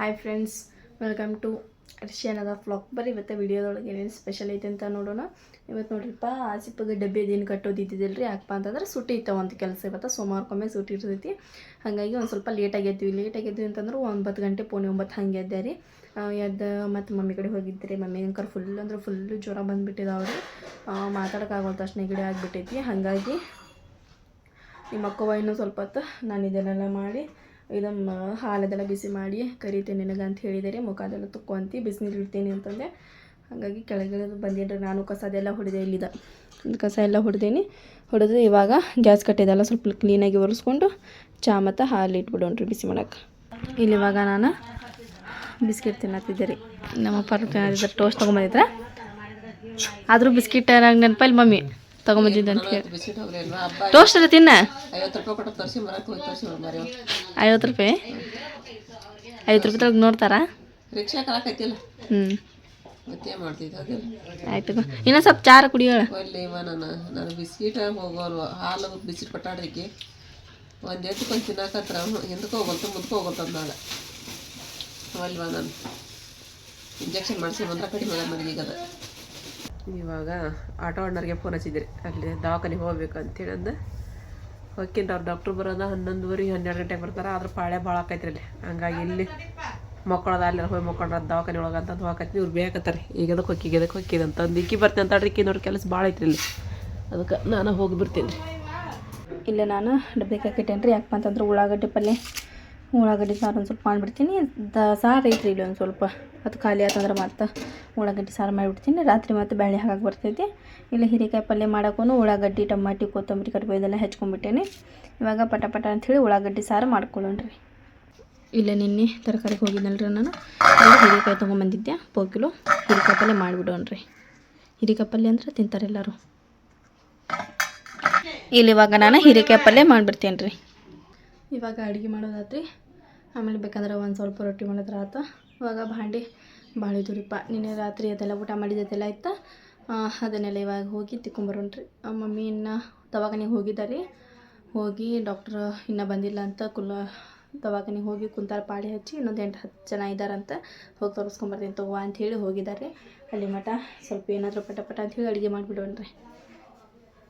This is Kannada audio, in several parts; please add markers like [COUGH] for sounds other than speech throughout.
ಹಾಯ್ ಫ್ರೆಂಡ್ಸ್ ವೆಲ್ಕಮ್ ಟು ಅದ ಫ್ಲಾಕ್ ಬರೀ ಇವತ್ತು ವಿಡಿಯೋದೊಳಗೆ ಏನೇನು ಸ್ಪೆಷಲ್ ಐತೆ ಅಂತ ನೋಡೋಣ. ಇವತ್ತು ನೋಡ್ರಿಪ್ಪ ಆಸಿಪಗೆ ಡಬ್ಬಿ ಅದೇನು ಕಟ್ಟೋದಿದ್ದಿದ್ದಿಲ್ಲ ರೀ ಯಾಕಪ್ಪ ಅಂತಂದ್ರೆ ಸುಟ್ಟಿ ಇತ್ತು ಒಂದು ಕೆಲಸ. ಇವತ್ತು ಸೋಮವಾರಕ್ಕೊಮ್ಮೆ ಸುಟ್ಟಿ ಇರ್ತೈತಿ. ಹಾಗಾಗಿ ಒಂದು ಸ್ವಲ್ಪ ಲೇಟಾಗಿ ಎದ್ವಿ ಲೇಟಾಗಿ ಎದ್ವಿ ಅಂತಂದ್ರೆ ಒಂಬತ್ತು ಗಂಟೆ, ಪೋಣೆ ಒಂಬತ್ತು ಹಂಗೆ ಎದ್ದೆ ರೀ. ಎದ್ದ ಮತ್ತು ಮಮ್ಮಿ ಕಡೆ ಹೋಗಿದ್ದೆ ಮಮ್ಮಿ ಅಂಕರ್ ಫುಲ್ ಅಂದ್ರೆ ಫುಲ್ಲು ಜ್ವರ ಬಂದುಬಿಟ್ಟಿದಾವೆ ರೀ. ಮಾತಾಡೋಕ್ಕಾಗಲ್ಲ ತಕ್ಷಣ ಗಿಡ ಆಗಿಬಿಟ್ಟೈತಿ. ಹಾಗಾಗಿ ನಿಮ್ಮ ಅಕ್ಕವ ಇನ್ನೂ ಸ್ವಲ್ಪ ಹೊತ್ತು ನಾನು ಇದನ್ನೆಲ್ಲ ಮಾಡಿ ಇದನ್ನು ಹಾಲದೆಲ್ಲ ಬಿಸಿ ಮಾಡಿ ಕರಿತೇನೆ ನಿನಗೆ ಅಂತ ಹೇಳಿದರೆ ಮುಖ ಅದೆಲ್ಲ ತುಕ್ಕೊಂತಿ, ಬಿಸಿನೀರು ಇಡ್ತೀನಿ ಅಂತಂದೆ. ಹಾಗಾಗಿ ಕೆಳಗೆ ಬಂದಿದ್ರೆ ನಾನು ಕಸ ಅದೆಲ್ಲ ಹೊಡೆದೆ ಇಲ್ಲಿದ. ಕಸ ಎಲ್ಲ ಹೊಡೆದೇನಿ. ಹೊಡೆದು ಇವಾಗ ಗ್ಯಾಸ್ ಕಟ್ಟಿದೆಲ್ಲ ಸ್ವಲ್ಪ ಕ್ಲೀನಾಗಿ ಒರೆಸ್ಕೊಂಡು ಚಾ ಮತ್ತು ಹಾಲು ಇಟ್ಬಿಡೋಣ್ರಿ ಬಿಸಿ ಮಾಡೋಕೆ ಇಲ್ಲಿ ಇವಾಗ ನಾನು ಬಿಸ್ಕಿಟ್ ತಿನ್ನತ್ತಿದ್ದೆ ರೀ. ನಮ್ಮ ಪರ್ ಟೋಸ್ಟ್ ತೊಗೊಂಬಂದಿದ್ರೆ. ಆದರೂ ಬಿಸ್ಕಿಟ್ ನಂಗೆ ನೆನಪಲ್ಲಿ ಮಮ್ಮಿ? ತೊಗೊಂಬಂದಿದ್ದೆ ಅಂತ ಹೇಳಿ ಬಿಸ್ಕಿಟ್ ಹೋಗ್ಲಿ ಅಲ್ವಾ ಹಬ್ಬ ಟೋಸ್ಟ್ ಅಲ್ಲ ತಿನ್ನ? ಐವತ್ತು ರೂಪಾಯಿ ಐವತ್ತು ರೂಪಾಯಿ? ತಗ ನೋಡ್ತಾರಾ? ಹ್ಞೂ ಆಯ್ತು ಇನ್ನೂ ಸ್ವಲ್ಪ ಚಾರ ಇವ ನಾನು. ನಾನು ಬಿಸ್ಕಿಟ್ ಹೋಗೋಲ್ವ? ಹಾಲು ಬಿಸ್ಕಿಟ್ ಕೊಟ್ಟಾಡ್ರಿಕೆ ಒಂದು ಎತ್ತುಕೊಂಡು ತಿನ್ನಕತ್ರ ಹಿಂದಕ್ಕೆ ಹೋಗಲ್ತು ಮುಂದಕ್ಕೆ ಹೋಗಲ್ತು ಅಂದಾಗ ಅಲ್ವಾ ನಾನು? ಇಂಜೆಕ್ಷನ್ ಮಾಡಿಸಿ ಬಂದ್ರೆ ಕಡಿಮೆ ಮನೆಗೆ ಈಗ ಅದು. ಇವಾಗ ಆಟೋ ಅಣ್ಣರಿಗೆ ಫೋನ್ ಹಚ್ಚಿದ್ರಿ. ಅಲ್ಲಿ ದವಾಖಾನೆಗೆ ಹೋಗ್ಬೇಕು ಅಂತೇಳಿ ಅಂದ. ಹೋಗ್ತೀನಿ ಅವ್ರು ಡಾಕ್ಟ್ರ್ ಬರೋದ ಹನ್ನೊಂದುವರೆ, ಹನ್ನೆರಡು ಗಂಟೆಗೆ ಬರ್ತಾರೆ. ಆದ್ರೆ ಪಾಳೆ ಭಾಳ ಆಕೈತ್ರಿ ಅಲ್ಲಿ. ಹಂಗಾಗಿ ಇಲ್ಲಿ ಮಕ್ಕಳದ ಅಲ್ಲಿ ಹೋಗಿ ಮಕ್ಕಳ ದವಾಖಾನೆ ಒಳಗೆ ಅಂತ ಹೋಗತ್ತಿ ಇವ್ರು ಬೇಕತ್ತಾರೆ ಈಗ ಅದಕ್ಕೆ ಹೊಕ್ಕಿಗೆ ಅದಕ್ಕೆ ಹೊಕ್ಕಿದೆ ಅಂತ ಅಂದು. ಇಕ್ಕಿ ಬರ್ತೀನಿ ಅಂತ ಇಕ್ಕಿ ನೋಡಿ ಕೆಲಸ ಭಾಳ ಐತ್ರಿ ಇಲ್ಲಿ. ಅದಕ್ಕೆ ನಾನು ಹೋಗಿ ಬರ್ತೀನಿ ಇಲ್ಲ, ನಾನು ಡಬ್ಬಿಗೆ ಹಾಕಿಟ್ಟೇನೆ ರೀ ಯಾಕಪ್ಪ ಅಂತಂದ್ರೆ ಉಳ್ಳಾಗಡ್ಡಿ ಪಲ್ಯ ಉಳ್ಳಾಗಡ್ಡಿ ಸಾರು ಒಂದು ಸ್ವಲ್ಪ ಮಾಡಿಬಿಡ್ತೀನಿ. ದ ಸಾರು ಐತ್ರಿ ಇಲ್ಲಿ ಒಂದು ಸ್ವಲ್ಪ. ಅದು ಖಾಲಿ ಆತಂದ್ರೆ ಮತ್ತೆ ಉಳ್ಳಾಗಡ್ಡಿ ಸಾರು ಮಾಡಿಬಿಡ್ತೀನಿ. ರಾತ್ರಿ ಮತ್ತು ಬ್ಯಾಳೆ ಹಾಕಕ್ಕೆ ಬರ್ತೈತಿ. ಇಲ್ಲಿ ಹೀರೆಕಾಯಿ ಪಲ್ಯ ಮಾಡೋಕ್ಕೂ ಉಳ್ಳಾಗಡ್ಡಿ, ಟಮಾಟಿ, ಕೊತ್ತಂಬರಿ ಕರಿಬೇವು ಇದೆಲ್ಲ ಹೆಚ್ಕೊಂಡ್ಬಿಟ್ಟೇನೆ. ಇವಾಗ ಪಟ ಪಟ ಅಂಥೇಳಿ ಉಳ್ಳಾಗಡ್ಡಿ ಸಾರು ಮಾಡ್ಕೊಳ್ಳೋಣ್ರಿ. ಇಲ್ಲ ನಿನ್ನೆ ತರಕಾರಿಗೆ ಹೋಗಿದ್ದಲ್ರಿ ನಾನು. ಅಲ್ಲಿ ಹೀರೆಕಾಯಿ ತೊಗೊಂಬಂದಿದ್ದೆ. ಪೋ ಕಿಲೋ. ಹೀರೆಕಾಯಿ ಪಲ್ಯ ಮಾಡಿಬಿಡೋಣ್ರಿ. ಹೀರೆಕಾಯಿ ಪಲ್ಯ ಅಂದ್ರೆ ತಿಂತಾರೆ ಎಲ್ಲರೂ. ಇಲ್ಲಿ ಇವಾಗ ನಾನು ಹೀರೆಕಾಯಿ ಪಲ್ಯ ಮಾಡಿಬಿಡ್ತೇನೆ ರೀ ಇವಾಗ ಅಡುಗೆ ಮಾಡೋದಾತ್ರಿ. ಆಮೇಲೆ ಬೇಕಂದ್ರೆ ಒಂದು ಸ್ವಲ್ಪ ರೊಟ್ಟಿ ಮಾಡಿದ್ರೆ ಆತ. ಇವಾಗ ಭಾಂಡೆ ಭಾಳ ಇದ್ದುರಿಪ್ಪ ನಿನ್ನೆ ರಾತ್ರಿ ಅದೆಲ್ಲ ಊಟ ಮಾಡಿದ್ದೆಲ್ಲ ಇತ್ತು. ಅದನ್ನೆಲ್ಲ ಇವಾಗ ಹೋಗಿ ತಿಕ್ಕೊಂಬರೋಣ್ರಿ. ಮಮ್ಮಿ ಇನ್ನು ದವಾಖಾನೆಗೆ ಹೋಗಿದ್ದಾರೆ ಹೋಗಿ ಡಾಕ್ಟ್ರ್ ಇನ್ನೂ ಬಂದಿಲ್ಲ ಅಂತ ಕುಲ್ಲ ದವಾಖಾನೆಗೆ ಹೋಗಿ ಕುಂತಾರ ಪಾಳಿ ಹಚ್ಚಿ ಇನ್ನೊಂದು ಎಂಟು ಹತ್ತು ಜನ ಇದ್ದಾರಂತ ಹೋಗಿ ತೋರಿಸ್ಕೊಂಬರ್ತೀನಿ ತಗೋ ಅಂಥೇಳಿ ಹೋಗಿದ್ದಾರೆ ಅಲ್ಲಿ ಮಠ ಸ್ವಲ್ಪ ಏನಾದರೂ ಪಟ ಪಟ ಅಂಥೇಳಿ ಅಡುಗೆ ಮಾಡಿಬಿಡೋಣ್ರಿ.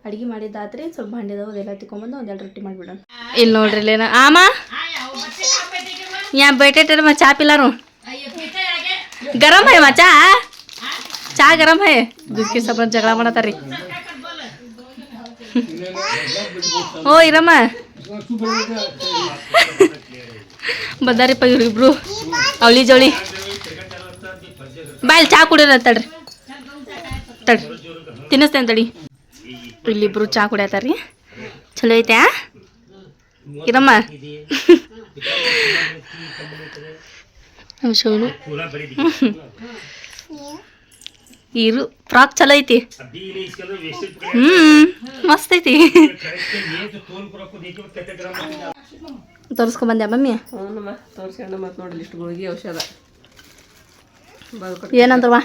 ಅಡುಗೆ ಮಾಡಿದ್ದಾದ್ರೆ ಸ್ವಲ್ಪ ಭಾಂಡಿದವು ಅದೆಲ್ಲ ತಿಕ್ಕೊಂಬಂದು ಒಂದೆರಡು ರೊಟ್ಟಿ ಮಾಡಿಬಿಡೋಣ. ಇಲ್ಲಿ ನೋಡ್ರಿ ಇಲ್ಲೇನ. ಆಮ? ಯಾ बैठे मा चा पिला रू गरम है मा चा चा गरम है दूध के सब ಜಗಳ ಮಾಡತ್ತಾರ್ರಿ ಓ ಇರಮ್ಮ ಬಂದಾರಿಪ್ಪ ಇವ್ರಿಬ್ರು ಅವಳಿ ಜೋಳಿ ಬಾಯ್ ಚಾ ಕುಡಿಯೋಣ ತಡ್ರಿ ತಡ್ರಿ ತಿನ್ನಿಸ್ತೇನೆ ತಡಿ ಇಲ್ಲಿಬ್ರು ಚಾ ಕುಡಿಯತ್ತಾರ್ರಿ ಚಲೋ ಐತೆ ಆ? ಇರಮ್ಮ ನಮ್ ಶಿವನು ಇರು ಫ್ರಾಕ್ ಚಲೋ ಐತಿ. ಹ್ಮ್ ಮಸ್ತ್ ಐತಿ. ತೋರಿಸ್ಕೊಂಡ್ ಬಂದ್ಯಾ ಮಮ್ಮಿ? ಹ್ಞೂನಮ್ಮ ತೋರಿಸ್ಕೊಂಡು ಮತ್ತೆ ನೋಡಿ ಇಷ್ಟು ಗುಳಿಗೆ ಔಷಧ ಏನಂದ್ರವ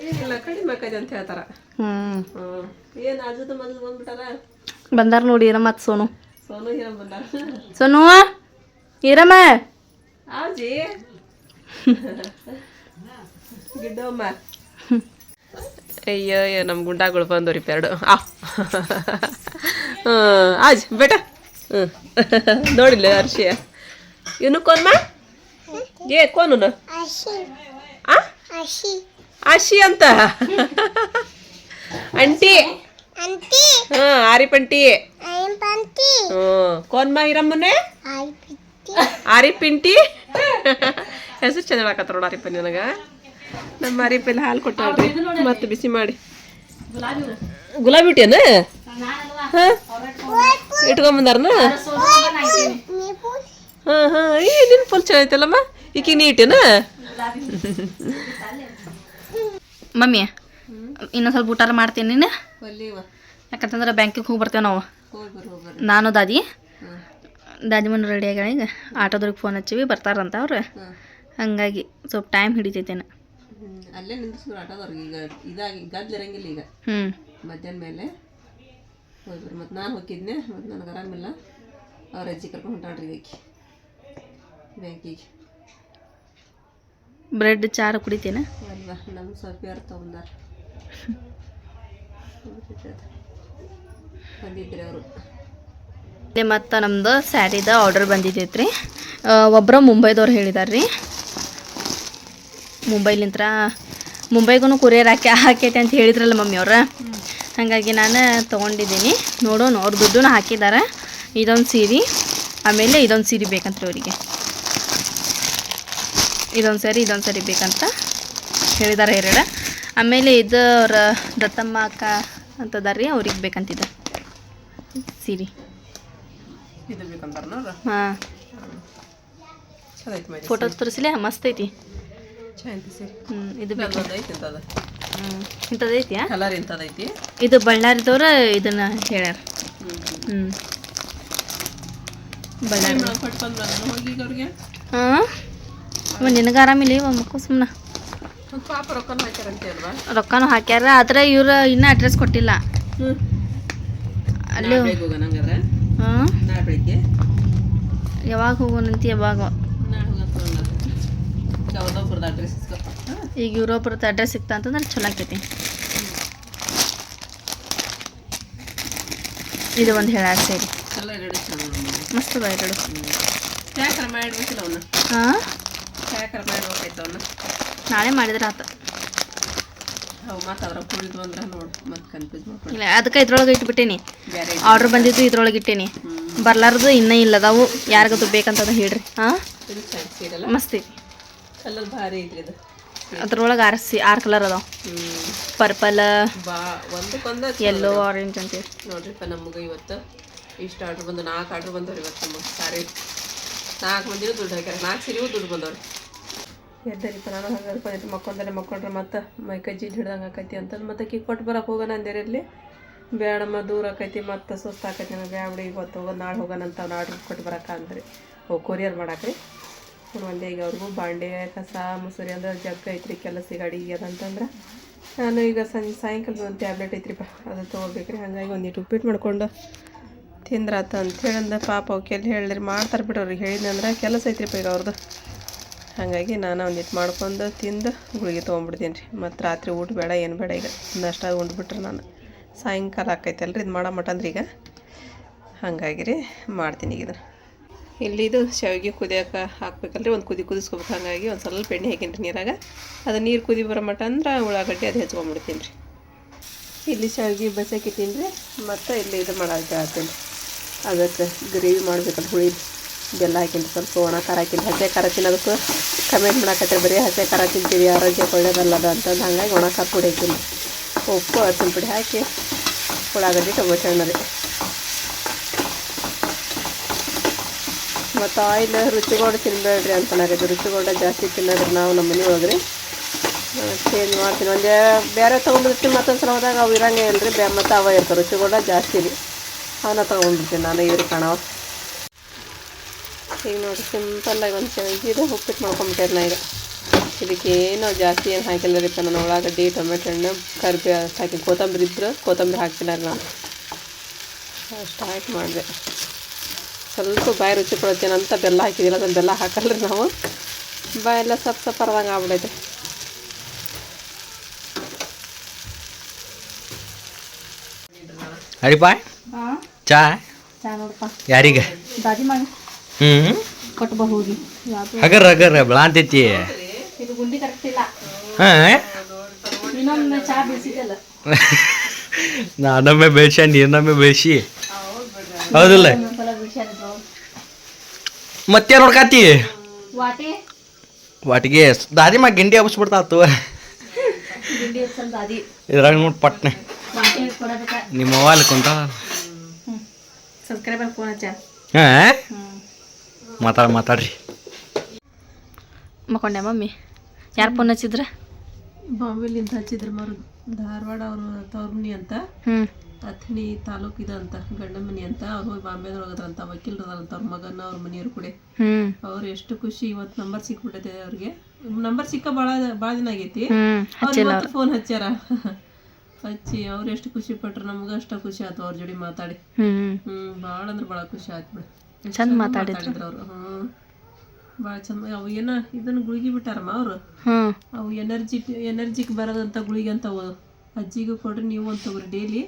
ಏನಿಲ್ಲ ಕಡಿಮೆ ಆಕೈತೆ ಅಂತ ಹೇಳ್ತಾರ. ಹ್ಮ್. ಹ್ಞೂ ಏನು ಅಜದ ಮಜದ ಬಂದ್ಬಿಟ್ಟಾರ? ಬಂದಾರ ನೋಡಿ ನಮ್ಮ ಮತ್ ಸೋನು. ಸೋನು ಹೀರಂ ಬಂದಾರ. ಸೋನು? ಇರಮ್ಮ ಆಜಿ ಗಿಡ್ಡಮ್ಮ. ಅಯ್ಯೋ ಅಯ್ಯೋ ನಮ್ಮ ಗುಂಡಾಗಳು ಬಂದವ್ರಿ ಎರಡು ಆ. ಹ್ಞೂ ಆಜ್ ಬೇಟ. ಹ್ಞೂ ನೋಡಿಲ್ಲ ಅರ್ಷಿಯ ಇವನು ಕೋನ್ಮ? ಏ ಕೋನು ಆ? ಆಶಿ ಅಂತ. ಅಂಟಿ ಹಾ ಆರಿಪಂಟಿ. ಹ್ಞೂ ಕೋನ್ಮ ಇರಮ್ಮನೆ? ಆರಿಫ್ ಇಂಟಿ ಹೆಸರು ಚಂದ ಹಾಕತ್ತ ನೋಡ ಪಿಂಟಿ ನನಗೆ. ನಮ್ಮ ಆರಿಫ್ ಇಲ್ಲಿ ಹಾಲು ಕೊಟ್ಟಾಳ್ರಿ ಮತ್ತೆ ಬಿಸಿ ಮಾಡಿ. ಗುಲಾಬಿ ಬಿಟ್ಟಿಯನ ಹಾಂ? ಇಟ್ಕೊಂಬಂದಾರನ? ಹಾಂ ಹಾಂ. ಈ ನಿನ್ನ ಫುಲ್ ಚೆನ್ನಾಗೈತಲ್ಲಮ್ಮ ಈಕಿ ನೀ ಇಟ್ಟೇನ ಮಮ್ಮಿ ಇನ್ನೊಂದು ಸ್ವಲ್ಪ ಊಟಾರು ಮಾಡ್ತೀನಿ ನೀನು? ಯಾಕಂತಂದ್ರೆ ಬ್ಯಾಂಕಿಗೆ ಹೋಗಿ ಬರ್ತೇವೆ ನಾವು. ಹೋಗಿ ಬರ್ರಿ ಹೋಗಿ ನಾನು ದಾದಿ. ಹ್ಞೂ ದಾದಿ ಮನೆ ರೆಡಿ ಆಗ್ಯಾಳ ಈಗ. ಆಟೋದವ್ರಿಗೆ ಫೋನ್ ಹಚ್ಚಿವಿ ಬರ್ತಾರಂತ ಅವ್ರು ಹಂಗಾಗಿ ಸ್ವಲ್ಪ ಟೈಮ್ ಹಿಡಿತೈತೇನ. ಅಲ್ಲೇ ನಿಂದಿಸ್ಬಿಡು ಆಟೋದವ್ರಿಗೆ. ಈಗ ಇದಾಗಿ ಗದ್ಲಿರಂಗಿಲ್ಲ ಈಗ. ಹ್ಞೂ ಮಧ್ಯಾಹ್ನ ಮೇಲೆ ಹೋದ್ರು. ಮತ್ತು ನಾನು ಹೋಗಿದ್ನೆ ಮತ್ತು ನನಗೆ ಆರಾಮಿಲ್ಲ. ಅವ್ರ ಅಜ್ಜಿ ಕರ್ಕೊಂಡು ಹೊಂಟಾಡ್ರಿ ಬೇಕಿ ಬ್ಯಾಂಕಿಗೆ ಬ್ರೆಡ್ ಚಾರ ಕುಡಿತೇನ? ಅಲ್ವಾ? ನಮ್ಮ ಸೊಪ್ಪಿಯವ್ರು ತೊಗೊಂಡಾರ. [LAUGHS] ಬಂದಿದ್ರಿ ಅವರು. ಮತ್ತು ನಮ್ಮದು ಸ್ಯಾರಿದ ಆರ್ಡರ್ ಬಂದಿದ್ದೈತೆ ರೀ ಒಬ್ಬರು ಮುಂಬೈದವ್ರು ಹೇಳಿದಾರೆ ರೀ ಮುಂಬೈಲಿಂತ್ರ ಮುಂಬೈಗೂ ಕುರಿಯರ್ ಹಾಕಿ ಹಾಕೈತೆ ಅಂತ ಹೇಳಿದ್ರಲ್ಲ ಮಮ್ಮಿ ಅವ್ರ. ಹಾಗಾಗಿ ನಾನು ತೊಗೊಂಡಿದ್ದೀನಿ. ನೋಡೋಣ, ಅವ್ರ ದುಡ್ಡು ಹಾಕಿದ್ದಾರೆ ಇದೊಂದು ಸೀರೆ, ಆಮೇಲೆ ಇದೊಂದು ಸೀರೆ ಬೇಕಂತ ಅವರಿಗೆ. ಇದೊಂದು ಸರಿ ಇದೊಂದು ಸರಿ ಬೇಕಂತ ಹೇಳಿದ್ದಾರೆ ಎರಡು. ಆಮೇಲೆ ಇದು ಅವ್ರ ದತ್ತಮ್ಮ ಅಕ್ಕ ಅಂತದಾರ ರೀ ಅವ್ರಿಗೆ ಬೇಕಂತಿದೆ ಸೀರೆ. ಇದು ಬೇಕಂತಾರ ಹಾಂ. ಚಲೋ ಐತಿ ಮೈದಿ ಫೋಟೋ ತೋರಿಸಿಲ್ಲ ಮಸ್ತ್ ಐತಿ. ಹ್ಞೂ ಇದು ಹ್ಞೂ ಇಂಥದ್ದೈತಿಯಾ ಕಲರ್ ಇಂಥದ್ದೈತಿ ಇದು ಬಳ್ಳಾರಿದವ್ರ ಇದನ್ನ ಹೇಳ್ಯಾರ. ಹ್ಞೂ ಬಳ್ಳಾರಿ. ಹಾಂ? ಒಂದು ನಿನಗೆ ಆರಾಮಿಲ್ಲ ಮಕ್ಕಳು ಸುಮ್ಮನೆ ಒಂದ್ ರೊಕ್ಕನ ರೊಕ್ಕನೂ ಹಾಕ್ಯಾರ ಆದ್ರೆ ಇವ್ರು ಇನ್ನೂ ಅಡ್ರೆಸ್ ಕೊಟ್ಟಿಲ್ಲ. ಅಲ್ಲಿ ಹ್ಮ್ ಹಾಂ? ನಾಳೆ ಬೆಳಿಗ್ಗೆ? ಯಾವಾಗ ಹೋಗೋಣಂತ ಯಾವಾಗ? ಅಡ್ರೆಸ್ ಈಗ ಯುರೋಪುರದ ಅಡ್ರೆಸ್ ಸಿಕ್ತಾ ಅಂತಂದ್ರೆ ಚಲೋ ಆಕೈತಿ. ಇದು ಒಂದು ಹೇಳ ಸೇರಿ ಎರಡು ಚೆನ್ನಾಗಿ ಮಸ್ತ್ ಅದ ಎರಡು. ಯಾಕಾರ ಅವನ್ನ ಹಾಂ? ಯಾಕಾರ ಮಾಡ್ಬೇಕಾಯ್ತು ಅವನ್ನ ನಾಳೆ ಮಾಡಿದ್ರೆ ಆತ. ಮತ್ತೆ ಅದ್ರ ಕುಡಿದು ಅಂದ್ರೆ ನೋಡು ಮತ್ತೆ ಕನ್ಫ್ಯೂಸ್ ಮಾಡ್ಕೊಂಡು ಇಲ್ಲ ಅದಕ್ಕೆ ಇದ್ರೊಳಗೆ ಇಟ್ಬಿಟ್ಟೇನಿ. ಆರ್ಡರ್ ಬಂದಿದ್ದು ಇದ್ರೊಳಗೆ ಇಟ್ಟೇನಿ. ಬರ್ಲಾರ್ದು ಇನ್ನೂ ಇಲ್ಲ ಅದಾವು ಯಾರಿಗದು ಬೇಕಂತದ ಹೇಳ್ರಿ. ಹಾಂ? ಮಸ್ತಿ ಕಲರ್ ಭಾರಿ ಐತ್ರಿ ಇದು. ಅದ್ರೊಳಗೆ ಆರು ಸಿ ಆರು ಕಲರ್ ಅದಾವ. ಪರ್ಪಲ್ ಒಂದಕ್ಕೊಂದು ಯೆಲ್ಲೋ ಆರೆಂಜ್ ಅಂತೇಳಿ ನೋಡ್ರಿಪ್ಪ ನಮಗೆ ಇವತ್ತು. ಇಷ್ಟು ಆರ್ಡ್ರ್ ಬಂದು ನಾಲ್ಕು ಆರ್ಡ್ರ್ ಬಂದವ್ರಿ ಇವತ್ತು ನಮಗೆ. ಸಾರಿ. ನಾಲ್ಕು ಮಂದಿನೂ ದುಡ್ಡು ಹಾಕ್ಯಾರ. ನಾಲ್ಕು ಸೀರೆಗೂ ದುಡ್ಡು ಬಂದವ್ರಿ. ಎದ್ದರಿಪ್ಪ ನಾನು ಹಂಗೆ ಅನ್ಕೊಂಡಿದ್ದೆ ಮಕ್ಕೊಂದರೆ ಮಕ್ಕೊಂಡ್ರೆ ಮತ್ತೆ ಮೈ ಕೈ ಜಿಡ್ ಹಿಡ್ದಂಗೆ ಆಕೈತಿ ಅಂತಂದು ಮತ್ತೆ ಕಿ ಕೊಟ್ಟು ಬರೋಕೆ ಹೋಗೋಣ ಅಂದಿರಲ್ಲಿ ಬೇಡಮ್ಮ ದೂರ ಆಕೈತಿ, ಮತ್ತೆ ಸುಸ್ತು ಆಕೈತಿ ನನಗೆ. ಬ್ಯಾಡ ಇವತ್ತು ಹೋಗೋದು ನಾಳೆ ಹೋಗೋಣ ಅಂತ ಅವ್ನು ಆರ್ಡ್ರ್ ಕೊಟ್ಟು ಬರಕ್ಕೆ ಅಂದ್ರಿ. ಓ ಕೊರಿಯರ್ ಮಾಡಾಕ್ರಿ ಒಂದೇ ಈಗ ಅವ್ರಿಗೂ ಬಾಂಡೆ, ಕಸ, ಮುಸುರಿ ಅಂದ್ರೆ ಜಗ್ಗ ಐತ್ರಿ, ಕೆಲಸ ಅಡಿಗೆ ಅದಂತಂದ್ರೆ ನಾನು ಈಗ ಸಂಜೆ ಸಾಯಂಕಾಲ ಒಂದು ಟ್ಯಾಬ್ಲೆಟ್ ಐತ್ರಿಪ್ಪ ಅದು ತೊಗೋಬೇಕ್ರಿ. ಹಂಗಾಗಿ ಒಂದಿಟ್ಟು ಉಪ್ಪಿಟ್ಟು ಮಾಡ್ಕೊಂಡು ತಿಂದ್ರಾತ ಅಂತ ಹೇಳಂದ ಪಾಪ. ಅವ್ಕೆಲ್ಲಿ ಹೇಳಿದ್ರಿ, ಮಾಡ್ತಾರೆ ಬಿಡೋರು ಅವ್ರಿಗೆ ಹೇಳಿದ್ನಂದ್ರೆ ಕೆಲಸ ಐತ್ರಿಪ್ಪ ಈಗ ಅವ್ರದ್ದು ಹಾಗಾಗಿ ನಾನು ಒಂದಿಟ್ಟು ಮಾಡ್ಕೊಂಡು ತಿಂದು ಗುಳಿಗೆ ತೊಗೊಂಡ್ಬಿಡ್ತೀನಿ ರೀ. ಮತ್ತು ರಾತ್ರಿ ಊಟ ಬೇಡ, ಏನು ಬೇಡ ಈಗ. ನಷ್ಟ ಉಂಡ್ಬಿಟ್ರೆ ನಾನು. ಸಾಯಂಕಾಲ ಆಕೈತಲ್ರಿ ಇದು ಮಾಡೋ ಮಟಂದ್ರೆ ಈಗ. ಹಾಗಾಗಿ ರೀ ಮಾಡ್ತೀನಿ ಈಗ ಇದನ್ನು. ಇಲ್ಲಿ ಇದು ಶಾವಿಗೆ ಕುದಿಯೋಕೆ ಹಾಕ್ಬೇಕಲ್ರಿ, ಒಂದು ಕುದಿ ಕುದಿಸ್ಕೊಬೇಕು. ಹಾಗಾಗಿ ಒಂದು ಸ್ವಲ್ಪ ಎಣ್ಣೆ ಹಾಕಿನಿ ರೀ ನೀರಾಗ. ಅದು ನೀರು ಕುದಿ ಬರೋ ಮಟ್ಟ ಅಂದ್ರೆ ಉಳ್ಳಾಗಡ್ಡಿ ಅದು ಹೆಚ್ಕೊಂಡ್ಬಿಡ್ತೀನಿ ರೀ. ಇಲ್ಲಿ ಶಾವಿಗೆ ಬಸಕ್ಕೆ ರೀ ಮತ್ತು ಇಲ್ಲಿ ಇದು ಮಾಡೋಕೆ ಹಾಕ್ತೀನಿ ಅದಕ್ಕೆ ಗ್ರೇವಿ ಮಾಡ್ಬೇಕಲ್ಲ ಹುಳಿ. ಬೆಲ್ಲ ಹಾಕಿಂದು ಸ್ವಲ್ಪ ಒಣ ಖಾರ ಹಾಕಿಲ್ಲ ಹಸೆ ಖಾರ ತಿನ್ನೋದಕ್ಕೂ ಕಮೆಂಟ್ ಮಾಡಾಕತ್ತೆ ಬರೀ ಹಸೆ ಖಾರ ತಿಂತೀವಿ ಆರೋಗ್ಯಕ್ಕೆ ಒಳ್ಳೇದಲ್ಲದ ಅಂತಂದು. ಹಾಗಾಗಿ ಒಣ ಖಾರ ಪುಡಿ ಹಾಕಿನಿ. ಉಪ್ಪು ಅರ್ಶಿನ ಪುಡಿ ಹಾಕಿ ಉಳ್ಳಾಗಡ್ಡಿ ಟೊಮೆಟೊ ಹಣ್ಣು ರೀ ಮತ್ತು ಆಯಿಲ್ ರುಚಿಗೌಡ ತಿನ್ನಬೇಡ್ರಿ ಅಂತ ನಾಗಿದ್ದು ರುಚಿಗೌಡ ಜಾಸ್ತಿ ತಿನ್ನೋದ್ರಿ ನಾವು ನಮ್ಮ ಮನೆ ಹೋಗ್ರಿ ಚೇಂಜ್ ಮಾಡ್ತೀನಿ ಒಂದೇ ಬೇರೆ ತೊಗೊಂಡ್ಬಿಡ್ತೀನಿ ಮತ್ತೊಂದು ಸಲ ಹೋದಾಗ ಅವು ಇರಂಗೇ ಇಲ್ರಿ, ಬೇ ಮತ್ತು ಅವ ಇರ್ತಾರೆ ರುಚಿಗೌಡ ಜಾಸ್ತಿ ರೀ. ಅವನ್ನ ತೊಗೊಂಡ್ಬಿಡ್ತೀನಿ ನಾನು ಇವ್ರಿಗೆ ಕಾಣವ ಈಗ ನೋಡಿ ಸಿಂಪಲ್ಲಾಗಿ ಒಂದು ಚೆನ್ನಾಗಿದೆ ಉಪ್ಪಿಟ್ಟು ಮಾಡ್ಕೊಂಬಿಟ್ಟೆ ನಾ ಈಗ. ಏನು ಜಾಸ್ತಿ ಏನು ಹಾಕಿಲ್ಲ ರೀ ನಾನು ಉಳ್ಳಾಗಡ್ಡಿ ಟೊಮೆಟೊ ಹಣ್ಣು ಕರಿಬೇ ಹಾಕಿ ಕೊತ್ತಂಬರಿ ಇದ್ರೆ ಕೊತ್ತಂಬರಿ ಹಾಕಿಲ್ಲ ರೀ ನಾನು. ಅಷ್ಟು ಹಾಕಿ ಮಾಡಿದೆ. ಸ್ವಲ್ಪ ಬಾಯಿ ರುಚಿ ಕೊಡತ್ತೇನಂತ ಅಂತ ಬೆಲ್ಲ ಹಾಕಿದಿಲ್ಲ ಅದನ್ನು ಬೆಲ್ಲ ಹಾಕಲ್ರಿ ನಾವು. ಬಾಯೆಲ್ಲ ಸಪ್ ಸಪ್ಪರ್ದಂಗೆ ಆಗ್ಬಿಡೈತೆ. ಹರಿಪಾ ಹಾಂ? ಚಾ? ಚಾ ನೋಡಪ್ಪ. ಯಾರಿಗೆ? ದಾದಿ ಮಾಡಿ ಹ್ಞೂ ಕೊಟ್ಟು ಹೋಗಿ ಯಾವುದು ಹಗರ್ ಹಗರ್ ಬೆಳಾಂತೈತಿ ಇದು ಗುಂಡಿ ಕರೆಕ್ಟ್ ಇಲ್ಲ. ಹಾಂ ಇನ್ನೊಮ್ಮೆ ಚಾ ಬಿಸಿದಲ್ಲ ನಾನೊಮ್ಮೆ ಬೆಳ್ಸ ನೀನೊಮ್ಮೆ ಬೆಳ್ಸಿ ಹೌದಿಲ್ಲ. ಮತ್ತೆ ನೋಡ್ಕಾತಿ ವಾಟೆ? ವಾಟಿಗೆ ದಾದಿ ಮಾ ಗಿಂಡಿ ಹಬ್ಬಿಸ್ಬಿಡ್ತಾತು ಇದ್ರಾಗ ನೋಡಿ ಪಟ್ನೆ. ನಿಮ್ಮ ಮೊಬೈಲ್ ಕುಂತ ಸಬ್ಸ್ಕ್ರೈಬರ್ ಫೋನ್ ಹಚ್ಚ. ಹಾಂ ಮಾತಾಡ ಮಾತಾಡ್ರಿ. ಮಕ್ಕೊಂಡೆ ಮಮ್ಮಿ ಯಾರು ಫೋನ್ ಹಚ್ಚಿದ್ರ? ಬಾಂಬೆಲಿಂದ ಹಚ್ಚಿದ್ರು ಮರು ಧಾರವಾಡ ಅವರು ತವ್ರ ಮನಿ ಅಂತ ಅಥಣಿ ತಾಲೂಕು ಇದು ಅಂತ ಗಂಡ ಮನಿ ಅಂತ ಅವ್ರು ಹೋಗಿ ಅಂತ ಹೋಗದ್ರಂತ ಅಂತ ಅವ್ರ ಮಗನ ಅವ್ರ ಮನೆಯವ್ರು ಕೂಡ. ಅವ್ರು ಎಷ್ಟು ಖುಷಿ ಇವತ್ತು ನಂಬರ್ ಸಿಕ್ಬಿಟ್ಟೈತೆ ಅವ್ರಿಗೆ. ನಂಬರ್ ಸಿಕ್ಕ ಭಾಳ ಭಾಳ ದಿನ ಆಗೈತಿ. ಅವ್ರು ಫೋನ್ ಹಚ್ಚಾರ [LAUGHS] ಹಚ್ಚಿ ಅವ್ರು ಎಷ್ಟು ಖುಷಿ ಪಟ್ರು ನಮ್ಗೆ ಅಷ್ಟ ಖುಷಿ ಆಯ್ತು ಅವ್ರ ಜೋಡಿ ಮಾತಾಡಿ. ಹ್ಞೂ ಹ್ಮ್ ಭಾಳ ಅಂದ್ರೆ ಭಾಳ ಖುಷಿ ಆಯ್ತು ಬಿಡು. ಚಂದ ಮಾತಾಡಿದ್ರು. ಭಾಳ ಚಂದ ಅವು ಏನ ಇದನ್ನ ಗುಳಿಗೆ ಬಿಟ್ಟಾರಮ್ಮ ಅವರು? ಅವು ಎನರ್ಜಿ ಎನರ್ಜಿಗೆ ಬರೋದಂತ ಗುಳಿಗೆ ಅಂತ ಅಜ್ಜಿಗೂ ಕೊಡ್ರಿ ನೀವು ಒಂದು ತಗೋರಿ ಡೈಲಿ.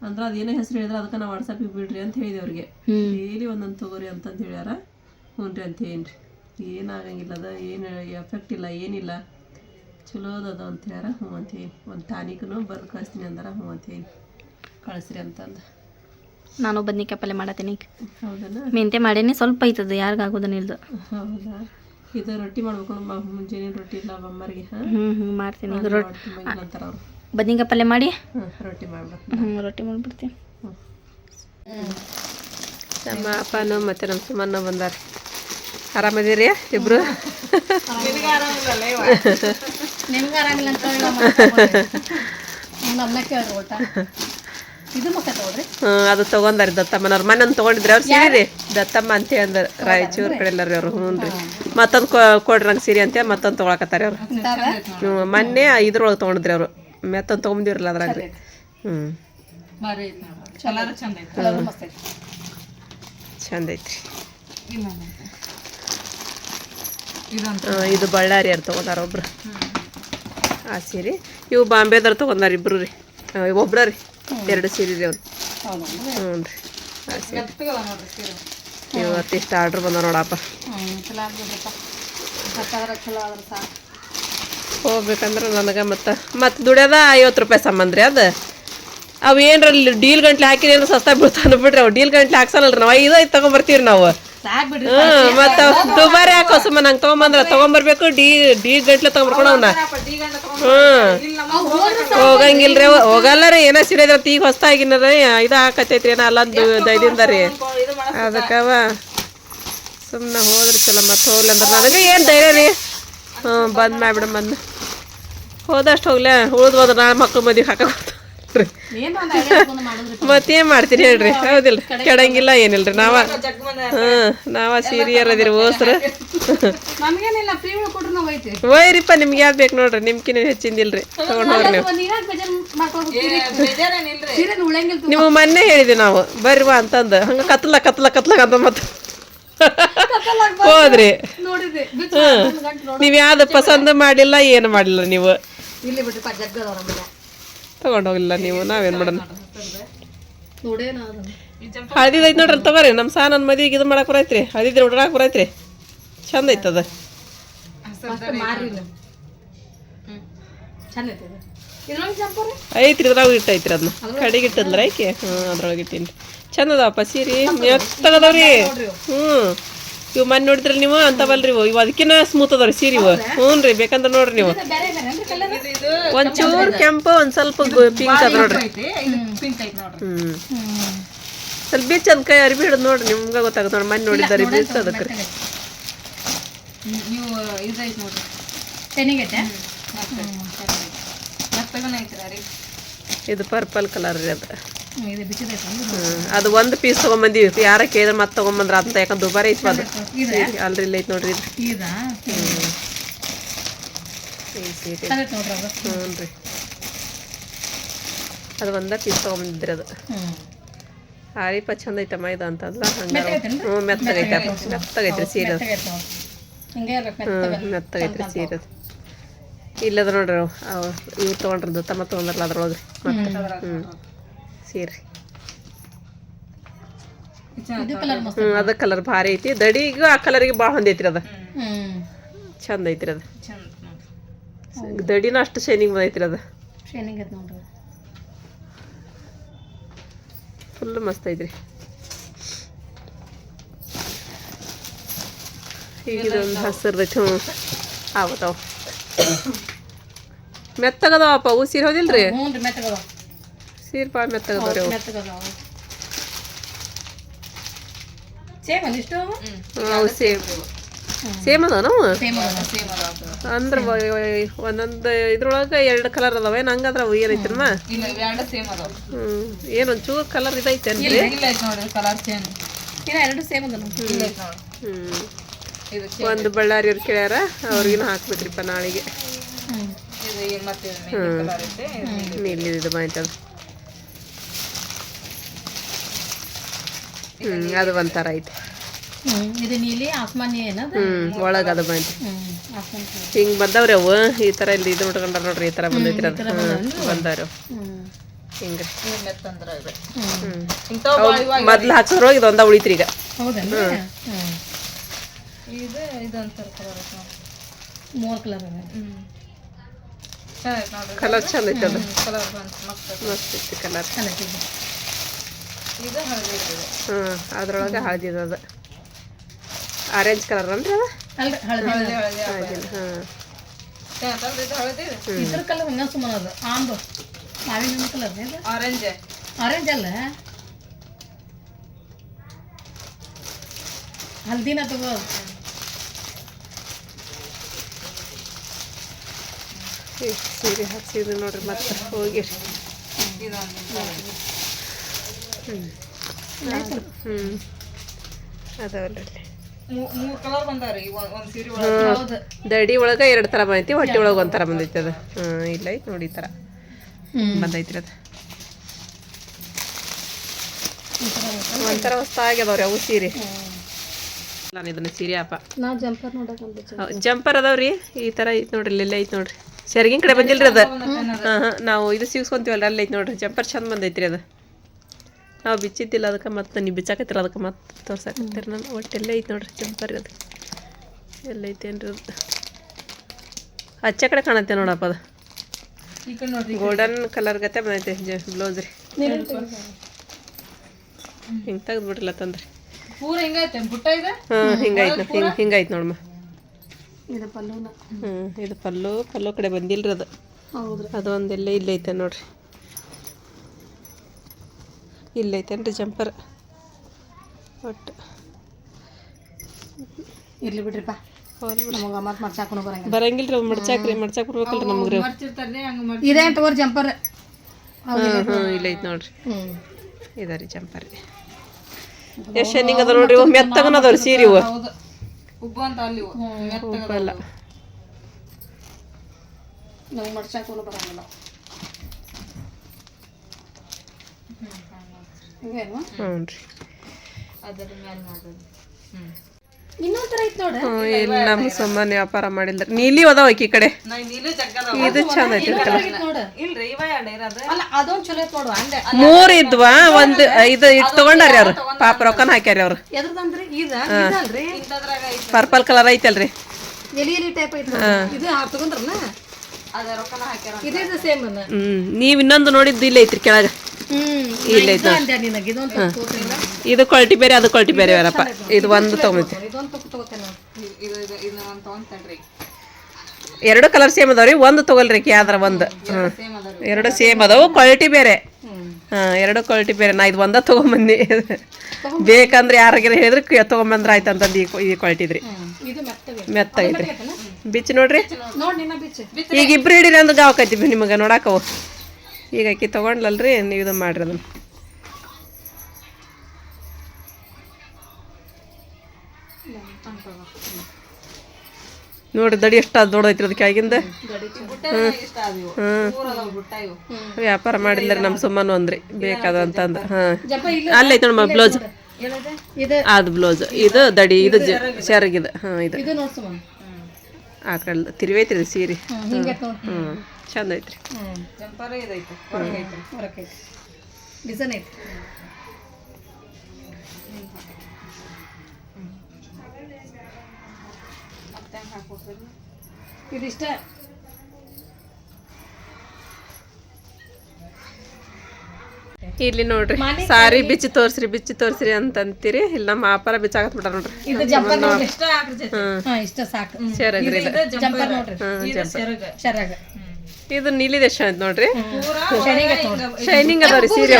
ಅಂದ್ರೆ ಅದೇನ ಹೆಸರು ಹೇಳಿದ್ರೆ ಅದಕ್ಕೆ ನಾವು ವಾಟ್ಸಪ್ಪಿಗೆ ಬಿಡ್ರಿ ಅಂತ ಹೇಳಿದೆ ಅವ್ರಿಗೆ. ಡೈಲಿ ಒಂದೊಂದು ತಗೋರಿ ಅಂತಂದು ಹೇಳ್ಯಾರ. ಹ್ಞೂ ರೀ ಅಂತ ಏನ್ರಿ ಏನಾಗಂಗಿಲ್ಲ ಅದ ಏನು ಎಫೆಕ್ಟ್ ಇಲ್ಲ ಏನಿಲ್ಲ. ಚಲೋ ಅದ ಅಂತ ಹೇಳ್ಯಾರ. ಹ್ಞೂ ಅಂತ ಹೇಳಿ ಒಂದು ಟಾನಿಕ್ನು ಬರ್ದು ಕಳಿಸ್ತೀನಿ ಅಂದಾರ. ಹ್ಞೂ ಅಂತ ಹೇಳಿ ಕಳಿಸ್ರಿ ಅಂತಂದು. ನಾನು ಬದ್ನಿಕಾಯಿ ಪಲ್ಯ ಮಾಡತ್ತೀನಿ ಈಗ. ಹೌದನ? ಮೆಂತೆ ಮಾಡೇನಿ ಸ್ವಲ್ಪ ಐತದ ಯಾರಿಗಾಗೋದನ್ನ ಇಲ್ದು ಹೌದಾ? ಇದು ರೊಟ್ಟಿ ಮಾಡ್ಬೇಕು ನಮ್ಮ ಮುಂಜಾನೆ ರೊಟ್ಟಿ ಇಲ್ಲ ಅಮ್ಮರಿಗೆ ಹ್ಞೂ ಹ್ಞೂ ಮಾಡ್ತೀನಿ. ಈಗ ರೊಟ್ಟಿ ಅಂತಾರ ಅವರು. ಬದ್ನಿಕಾಯಿ ಪಲ್ಯ ಮಾಡಿ? ರೊಟ್ಟಿ ಮಾಡ್ಬೇಕು. ಹ್ಞೂ ರೊಟ್ಟಿ ಮಾಡಿಬಿಡ್ತೀನಿ. ನಮ್ಮ ಅಪ್ಪನು ಮತ್ತು ನಮ್ಮ ಸುಮ್ಮನ ಬಂದಾರ. ಆರಾಮದಿರಿ ಇಬ್ರು? ನಿಮ್ಗೆ [LAUGHS] ಆರಾಮಿಲ್ಲ ಅಂತ [LAUGHS] ಹ್ಞೂ ಅದು ತೊಗೊಂಡಾರಿ ದತ್ತಮ್ಮನವ್ರು. ಮೊನ್ನೆ ತೊಗೊಂಡಿದ್ರಿ ಅವ್ರು ಸೀರೆ ರೀ. ದತ್ತಮ್ಮ ಅಂತ ಹೇಳಿದ್ರು ರಾಯಚೂರು ಕಡೆ ಎಲ್ಲಾರಿ ಅವ್ರು. ಹ್ಞೂ ರೀ. ಮತ್ತೊಂದು ಕೊಡ್ರಿ ನಂಗೆ ಸೀರೆ ಅಂತ ಮತ್ತೊಂದು ತೊಗೊಳಕತ್ತಾರೆ ಅವ್ರು. ಹ್ಞೂ ಮೊನ್ನೆ ಇದ್ರೊಳಗೆ ತೊಗೊಂಡಿದ್ರಿ ಅವರು. ಮತ್ತೊಂದು ತಗೊಂಡಿರಲ್ಲ ಅದ್ರಾಗ ರೀ ಹ್ಞೂ. ಕಲರ್ ಮಸ್ತ್ ಐತಿ. ಚಂದ ಐತ್ರಿ. ಇದು ಬಳ್ಳಾರಿ ಅವ್ರು ತಗೊಂಡಾರ ಒಬ್ರು. ಆ ಸೀರೆ. ಇವು ಬಾಂಬೆದವ್ರು ತೊಗೊಂಡಾರ ಇಬ್ರು ರೀ. ಒಬ್ರ ರೀ. ಎರಡು ಸೀರೆ. ರೀ ಅವ್ರು ಹ್ಞೂ ರೀ ನೀವು ಅತ್ತಿಷ್ಟು ಆರ್ಡ್ರ್ ಬಂದ ನೋಡಪ್ಪ. ಹೋಗ್ಬೇಕಂದ್ರೆ ನನಗೆ ಮತ್ತು ಮತ್ತೆ ದುಡ್ಯದ ಐವತ್ತು ರೂಪಾಯಿ ಸಂಬಂಧ ರೀ ಅದು. ಅವು ಏನ್ರಲ್ಲಿ ಡೀಲ್ ಗಂಟ್ಲೆ ಹಾಕಿರಿ ಸಸ್ತಾಗಿ ಸಸ್ತಾ ಬೀಳ್ತಾನೆ ಬಿಡ್ರಿ ಅವು ಡೀಲ್ ಗಂಟ್ಲೆ ಹಾಕ್ಸಲ್ಲ ನಾವು. ಐದು ಐದು ತೊಗೊಂಬರ್ತೀವಿ ನಾವು. ಮತ್ತು ದುಬಾರಿ ಹಾಕೋ ಸುಮ್ಮ ನಂಗೆ ತೊಗೊಂಬಂದ್ರೆ ತೊಗೊಂಬರ್ಬೇಕು ಡಿ ಡಿ ಗಂಟ್ಲೆ ತೊಗೊಂಬರ್ಕೊಂಡು ಅವನ್ನ ಹ್ಞೂ ಹೋಗಂಗಿಲ್ರಿ ಅವ ಹೋಗಲ್ಲ ರೀ ಏನೋ ಸಿಡಿದ್ರ ಈಗ ಹೊಸ್ತಾಗಿನ ಇದು ಹಾಕತೈತ್ರಿ ಏನೋ ಅಲ್ಲೊಂದು ದೈದಿಂದ ರೀ. ಅದಕ್ಕವ ಸುಮ್ಮನೆ ಹೋದ್ರಿ ಚಲೋ ಮತ್ತೆ ಹೋಗ್ಲಿ ಅಂದ್ರೆ ನನಗೆ ಏನು ಧೈರ್ಯ ರೀ? ಹ್ಞೂ ಬಂದ್ ಮಾಡ್ಬಿಡ ಬಂದು. ಹೋದಷ್ಟು ಹೋಗ್ಲೇ ಉಳ್ದು ಹೋದ್ರೆ ನಾಳೆ ಮಕ್ಳು ಮದುವೆ ಹಾಕೋರಿ ಮತ್ತೇನು ಮಾಡ್ತೀರಿ ಹೇಳ್ರಿ? ಹೌದಿಲ್ಲ. ಕೆಡಂಗಿಲ್ಲ ಏನಿಲ್ರಿ? ನಾವ ಹ್ಞೂ ನಾವ ಸೀರಿಯರ್ ಅದಿರಿ ಓಸ್ರ ಒಯ್ರಿಪ್ಪ [LAUGHS] ನಿಮ್ಗೆ ಯಾವ್ದು ಬೇಕು ನೋಡ್ರಿ? ನಿಮ್ಕಿನ ಹೆಚ್ಚಿಂದಿಲ್ರಿ. ತಗೊಂಡು ಹೋಗ್ರಿ ನೀವು ನೀವು. ಮೊನ್ನೆ ಹೇಳಿದ್ವಿ ನಾವು. ಬರ್ವಾ ಅಂತಂದು. ಹಂಗ ಕತ್ಲ ಕತ್ಲ ಕತ್ಲ ಅಂತ ಮತ್ತೆ ಹೋದ್ರಿ. ನೀವ್ ನೀವು ಯಾವ್ದು ಪಸಂದ್ ಮಾಡಿಲ್ಲ ಏನು ಮಾಡಿಲ್ಲ ನೀವು. ಇಲ್ಲಿ ಜಗ್ಗದವ್ರ ನಮ್ಮನೆ ತಗೊಂಡ್ ಹೋಗಿಲ್ಲ ನೀವು ನಾವೇನ್ ಮಾಡೋಣ? ನೋಡೇನ ಅದನ್ನ ಹಳದಿದ್ ಐತ್ ನೋಡ್ರಿ ತಗೋರಿ ನಮ್ಮ ಸಾ ನನ್ನ ಮದ್ವಿಗೆ ಇದು ಮಾಡಕ್ ಬರೈತ್ರಿ ಹಳದಿದ್ರೆ ಉಡ್ರಾಕ್ ಬರೈತ್ರಿ. ಚಂದ ಐತದ ಐತ್ರಿ ಇದ್ರಾಗ ಇಟ್ಟೈತ್ರಿ ಅದನ್ನ ಕಡಿಗೆ ಇಟ್ಟಂದ್ರೆ ಐಕೆ ಹ್ಞೂ ಅದ್ರೊಳಗೆ ಇಟ್ಟೀನಿ ಚಂದ ಅದಾವಪ್ಪ ಸೀರಿ ಮೆತ್ತಗದವ್ರಿ ಹ್ಞೂ ಇವು ಮನ್ ನೋಡಿದ್ರೆ ನೀವು ಅಂತವಲ್ರಿ ಇವು. ಇವು ಅದಕ್ಕಿನ್ನ ಸ್ಮೂತ್ ಅದಾವ್ರಿ ಸೀರೆ ಇವು. ಹ್ಞೂ ರೀ ಬೇಕಂದ್ರೆ ನೋಡ್ರಿ ನೀವು. ಬೇರೆ ಬೇರೆ ಅಂದ್ರೆ ಕಲರ್? ಒಂಚೂರು ಕೆಂಪು ಒಂದ್ ಸ್ವಲ್ಪ ಪಿಂಕ್ ಅದ ನೋಡ್ರಿ. ಪಿಂಕ್ ಐತಿ ನೋಡ್ರಿ. ಹ್ಮ್. ಸ್ವಲ್ಪ ಬೀಚ್ ಅದ್ ಕೈ ಅರ್ಬಿ ಹಿಡಿದು ನೋಡ್ರಿ ನಿಮ್ಗೆ ಗೊತ್ತಾಗುತ್ತೆ ನೋಡಿ ಮನೆ ನೋಡಿದ್ದಾರೆ ಬೀಚ್ ಅದಕ್ಕೆ. ರೀ ನೋಡ್ರಿ. ಇದು ಪರ್ಪಲ್ ಕಲರ್ ರೀ ಅದು. ಅದು ಒಂದು ಪೀಸ್ ತೊಗೊಂಬಂದಿವಿ. ಯಾರ ಕೇಳಿದ್ರೆ ಮತ್ತೆ ತೊಗೊಂಬಂದ್ರ ಅಂತ ಯಾಕಂದ್ರೆ ದುಬಾರಿ ಐತಿ ಅದು. ಅಲ್ರಿ ಇಲ್ಲ ಐತಿ ನೋಡ್ರಿ ಹ್ಞೂ ರೀ ಅದು? ಒಂದ ಪೀಸ್ ತೊಗೊಂಬಂದಿದ್ರಿ ಅದು. ಹಾರಿಪ ಚಂದ ಐತಮ್ಮ ಇದು ಅಂತಂದ್ರೆ ಹಂಗೆ. ಹ್ಞೂ ಮೆತ್ತಗೈತೆ ಮೆತ್ತಗೈತ್ರಿ ಸೀರೆ ಹ್ಞೂ ಮೆತ್ತಗೈತ್ರಿ ಸೀರೆ ಅದು. ಇಲ್ಲದ ನೋಡ್ರಿ ಅವು. ಅವು ಇವು ತೊಗೊಂಡ್ರದ್ದು ತಮ್ಮ ತೊಗೊಂಡ್ರಲ್ಲ ಅದ್ರೊಳಗೆ. ಮತ್ತೆ ಹ್ಞೂ ಸೀರೆ. ಇದು ಕಲರ್ ಮಸ್ತ್ ಹ್ಞೂ ಅದ. ಕಲರ್ ಭಾರಿ ಐತಿ. ದಡಿಗೂ ಆ ಕಲರಿಗೆ ಭಾಳ ಹೊಂದೈತ್ರಿ ಅದು. ಹ್ಮ್. ಚಂದ ಐತ್ರಿ ಅದು. ದಡಿನ ಅಷ್ಟು ಶೈನಿಂಗ್ ಬಂದೈತ್ರಿ ಅದು. ಶೈನಿಂಗ್ ಐತೆ ನೋಡ್ರಿ. ಫುಲ್ ಮಸ್ತ್ ಐತ್ರಿ. ಈಗ ಇದೊಂದು ಹಸಿರ್ದೈತಿ ಹ್ಞೂ ಆವತ್ತಾವ [COUGHS] ಮೆತ್ತಗದವಪ್ಪ ಅವು. ಸೀರೆ ಹೋದಿಲ್ರಿ? ಹ್ಞೂ ರೀ ಮೆತ್ತಗದ ಸೀರೆ ಭಾಳ ಮೆತ್ತಗದವ್ರಿ ಅವು ಸೇಮ್ ಒಂದಿಷ್ಟು ಹ್ಞೂ, ಅವು ಸೇಮ್. ಸೇಮ್ ಅದಾವ ನಾವು ಸೇಮ್ ಅದ ಸೇಮ್ ಅದ ಅಂದ್ರೆ ಒಂದೊಂದು ಇದ್ರೊಳಗೆ ಎರಡು ಕಲರ್ ಅದಾವ ಏನು ಹಂಗದ್ರ ಅವು ಏನೈತಮ್ಮ ಇಲ್ಲ ಎರಡು ಸೇಮ್ ಅದಾವ. ಹ್ಞೂ ಏನು ಒಂಚೂರು ಕಲರ್ ಇದೈತೇನ್ರಿ ಇಲ್ಲ ಒಂದು ಬಳ್ಳಾರಿ ಕಲರ್ ಸೇಮ್. ಇಲ್ಲ ಎರಡು ಸೇಮ್ ಅದ ಇಲ್ಲ ಐತೆ ನೋಡ್ರಿ. ಹ್ಞೂ ಇದು ಒಂದು ಬಳ್ಳಾರಿಯವ್ರು ಕೇಳ್ಯಾರ ಅವ್ರಿಗಿನ ಹಾಕ್ಬೇಕ್ರಿಪ್ಪ ನಾಳೆಗೆ. ಹ್ಞೂ ನೀಲಿದು ಬಾಯ್ತದ ಹ್ಞೂ ಅದು ಒಂಥರ ಐತೆ. ಹ್ಮ್ ಇದು ನೀಲಿ ಆಸ್ಮಾನಿ ಏನದು? ಹ್ಞೂ ಒಳಗೆ ಅದು ಬಂತು. ಹಿಂಗೆ ಬಂದವ್ರಿ ಅವು ಈ ಥರ ಇಲ್ಲಿ ಇದು ಉಟ್ಕೊಂಡಾರ ನೋಡ್ರಿ ಈ ಥರ ಅದು. ಹ್ಞೂ ಬಂದವ್ರಿ. ಹ್ಮ್. ಹಿಂಗೆ. ಹ್ಞೂ ಮೊದ್ಲು ಹಾಕ್ಸೋರು ಇದು ಒಂದ ಉಳಿತ್ರಿ ಈಗ. ಕಲರ್ ಚಂದ ಐತೆ ಅದು. ಮಸ್ತ್ ಐತಿ. ಕಲರ್ ಇದು ಹಳದಿ ಇದೆ ಹ್ಞೂ ಅದ್ರೊಳಗೆ ಹಳದಿದ ಅದು. ಆರೆಂಜ್ ಕಲರ್ ಅಂದ್ರೆ ಅದು ಅಲ್ರಿ ಹಳದಿ ಹಳದಿ ಹಳದಿ ಹಳದಿನ ಹಾಂ ಚೆನ್ನಾಗಿ ಇದು ಹಳದಿ ಇದೆ. ಇದ್ರ ಕಲರ್ ಹಂಗ ಅದು. ಆಂಬ ಮಾವಿನ ಹಣ್ಣು ಕಲರ್ ಇದು ಆರೆಂಜ್ ಆರೆಂಜ್ ಅಲ್ಲ. ಹಲ್ದಿನ ತಗೋ ಸೀರೆ ಹಾಕ್ಸಿದ್ವಿ ನೋಡ್ರಿ ಮತ್ತೆ ಹೋಗಿ. ಇದೊಂದು ಹ್ಞೂ ದಡಿ ಒಳಗೆ ಎರಡು ಥರ ಬಂದೈತಿ ಹೊಟ್ಟೆ ಒಳಗೆ ಒಂಥರ ಬಂದೈತಿ ಅದು. ಹಾಂ ಇಲ್ಲ ಐತಿ ನೋಡಿ ಈ ಥರ ಬಂದೈತಿ ಅದು. ಒಂಥರ ಹೊಸ್ತಾಗ್ಯದವ್ರಿ ಅವು ಸೀರೆ. ನಾನು ಇದನ್ನ ಸೀರೆ ಅಪ್ಪ ಜಂಪರ್ ನೋಡಕ್ ಬಂದಿದ್ದೆ ಜಂಪರ್. ಅದಾವ್ರಿ ಈ ಥರ ಐತ್ ನೋಡ್ರಿ ಇಲ್ಲೆಲ್ಲ ಐತ್ ನೋಡ್ರಿ. ಸೆರಗಿನ ಕಡೆ ಬಂದಿಲ್ರಿ ಅದು? ಹಾಂ ಹಾಂ ನಾವು ಇದು ಸಿಗ್ಸ್ಕೊಂತೀವಲ್ಲ ಅಲ್ಲಿ ಐತಿ ನೋಡ್ರಿ ಜಂಪರ್ ಚಂದ ಬಂದೈತ್ರಿ ಅದು. ನಾವು ಬಿಚ್ಚಿದ್ದಿಲ್ಲ ಅದಕ್ಕೆ ಮತ್ತೆ ನೀವು ಬಿಚ್ಚಾಕತ್ತಿರ ಅದಕ್ಕೆ ಮತ್ತೆ ತೋರ್ಸಾಕತ್ತೀರಿ ನಾನು ಒಟ್ಟು ಎಲ್ಲ ಐತೆ ನೋಡ್ರಿ ಕೆಂಪರಿ ಅದು ಎಲ್ಲ ಐತೆ ಏನ್ರಿ ಅದು. ಹಚ್ಚ ಕಡೆ ಕಾಣತ್ತೆ ನೋಡಪ್ಪ ಅದು. ಗೋಲ್ಡನ್ ಕಲರ್ ಗತೆ ಬಂದೈತೆ ಬ್ಲೌಸ್ ರೀ. ಹಿಂಗೆ ತೆಗ್ದು ಬಿಡ್ರಲ್ಲ ತಂದ್ರಿ. ಹಾಂ ಹಿಂಗೈತೆ ಹಿಂಗೆ ಹಿಂಗೈತೆ ನೋಡಮ್ಮ ಇದು ಪಲ್ಲುನ. ಹ್ಞೂ ಇದು ಪಲ್ಲು ಪಲ್ಲು ಕಡೆ ಬಂದಿಲ್ರಿ ಅದು. ಹೌದ್ರಿ. ಅದು ಒಂದೆಲ್ಲ ಇಲ್ಲೈತೆ ನೋಡ್ರಿ. ಇಲ್ಲೈತೇನ್ರಿ ಜಂಪರ್? ಒಟ್ಟು ಇರ್ಲಿ ಬಿಡ್ರಿಪ್ಪ. ನಮಗ ಮತ್ ಮರ್ಚಾಕೊಂಡು ಬರಂಗಿಲ್ಲ ಅವ್ ಮಡ್ಚಾಕ್ರಿ ಮಡ್ಚಾಕ್ ಬರ್ಬೇಕಲ್ರಿ ನಮ್ಗೆ ರೀ ಮರ್ಚಿರ್ತಾರ್ರಿ ಹಂಗ ಮಾಡಿ ಇದೇ ತಗೋರ್ ಜಂಪರ್. ಹಾಂ ಹಾಂ ಇಲ್ಲೈತೆ ನೋಡ್ರಿ. ಇದ ರೀ ಜಂಪರ್. ರೀ ಎಷ್ಟು ಶನಿಂಗ್ ಅದ ನೋಡ್ರಿ ಇವು? ಮೆತ್ತಗನ ರೀ ಸೀರೆ ಇವು. ಉಬ್ಬು ಅಂತ ಅಲ್ಲಿ ಅದಾವು. ಅಲ್ಲ ನಮ್ಗೆ ಮರ್ಚಾಕೊಂಡು ಬರಂಗಿಲ್ಲ. ಹಿಂಗೇನು ಹ್ಞೂ ರೀ. ಅದ್ರ ಮೇಲೆ ಮಾಡೋದು. ಹ್ಞೂ ಇಲ್ಲಿ ನಮ್ಮ ಸಾಮಾನ್ಯ ವ್ಯಾಪಾರ ಮಾಡಿಲ್ಲ ನೀಲಿ ಅದಾವ ಈ ಕಡೆ. ಇದು ಚಂದ ಐತಿ ನೋಡ. ಇಲ್ರಿ ಇವ ಎರಡು ಇರೋದು. ಅಲ್ಲ ಅದೊಂದ್ ಚಲೋ ಐತ್ ನೋಡು ಅಂದೆ ಮೂರ್ ಇದ್ವಾ? ಒಂದು ಇದು ಇಟ್ಟು ತಗೊಂಡಾರಿ ಅವ್ರು ಪಾಪ ರೊಕ್ಕನ ಹಾಕ್ಯಾರಿ ಅವ್ರು ಎದ್ರದಂದ್ರಿ ಇದ? ಇದಲ್ರಿ? ಪರ್ಪಲ್ ಕಲರ್ ಐತಲ್ರಿ. ನೀವ್ ಇನ್ನೊಂದು ನೋಡಿದ್ದು ಇಲ್ಲ ಐತ್ರಿ ಕೆಳಗ. ಇಲ್ಲ ಇದು. ಕ್ವಾಲಿಟಿ ಬೇರೆ ಅದು ಕ್ವಾಲಿಟಿ ಬೇರೆ ಬೇರಪ್ಪ ಇದು ಒಂದು ತಗೊಂಬೈತಿ ಎರಡು ಕಲರ್ ಸೇಮ್ ಅದಾವ್ರಿ ಒಂದು ತಗೊಳ್ರಿ ಯಾವ್ದಾರ ಒಂದು. ಎರಡು ಸೇಮ್ ಅದಾವು ಕ್ವಾಲಿಟಿ ಬೇರೆ. ಹ್ಮ್. ಹಾ ಎರಡು ಕ್ವಾಲಿಟಿ ಬೇರೆ. ನಾ ಇದು ಒಂದ ತಗೊಂಬಂದಿ ಬೇಕಂದ್ರೆ ಯಾರಿಗಾರ ಹೇಳಿದ್ರೆ ತಗೊಂಬಂದ್ರ ಆಯ್ತು ಅಂತಂದು ಈ ಈ ಕ್ವಾಲಿಟಿ ಇದ್ರಿ. ಮೆತ್ತ ಮೆತ್ತಾಗೈತ್ರಿ ಬಿಚ್ಚಿ ನೋಡ್ರಿ. ನೋಡ್ ನಿನ್ನ ಬಿಚ್ಚು ಈಗ ಇಬ್ರು ಹಿಡೀರಿ ಅಂದ್ರೆ ಗಾವಕೈತಿ ನಿಮಗೆ ನೋಡಾಕವು ಈಗ ಆಕಿ ತಗೊಂಡ್ಲಲ್ರಿ ನೀವು ಇದು ಮಾಡಿರಿ ಅದನ್ನು. ನೋಡ್ರಿ ದಡಿ ಎಷ್ಟು ಅದು ದೊಡ್ಡೈತ್ರಿ ಅದಕ್ಕೆ ಆಗಿಂದ. ಹ್ಞೂ ವ್ಯಾಪಾರ ಮಾಡಿಲ್ಲರಿ ನಮ್ಮ ಸುಮ್ಮನು ಅಂದ್ರಿ ಬೇಕಾದ ಅಂತಂದು ಹಾಂ. ಅಲ್ಲೈತೆ ನೋಡಮ್ಮ ಬ್ಲೌಸ್. ಅದು ಬ್ಲೌಸ್ ಇದು ದಡಿ ಇದು ಜ- ಸೆರಗಿದೆ ಹಾಂ ಇದು. ನೋಡ್ ಆ ಕಡೆ ತಿರುವೈತ್ರಿ ಸೀರೆ. ಹ್ಞೂ ಚಂದ ಐತ್ರಿ. ಜಂಪರ್ ಇದೈತೆ ಹೊರಗೈತೆ ಹೊರಕೈತಿ ಡಿಸೈನ್ ಐತಿ ಇದಿಷ್ಟ. ಇಲ್ಲಿ ನೋಡ್ರಿ. ಸಾರಿ ಬಿಚ್ಚಿ ತೋರ್ಸ್ರಿ ಬಿಚ್ಚಿ ತೋರ್ಸ್ರಿ ಅಂತಂತೀರಿ. ಇಲ್ಲಿ ನಮ್ಮ ಅಪ್ಪರ ಬಿಚ್ಚಾಗತ್ ಬಿಡ ನೋಡ್ರಿ. ಇದು ನೋಡ್ರಿ. ಇದು ಇದು ನೀಲಿ ದೇಶ ಅಂತ ನೋಡ್ರಿ. ಶೈನಿಂಗ್ ಅದ ರೀ ಸೀರೆ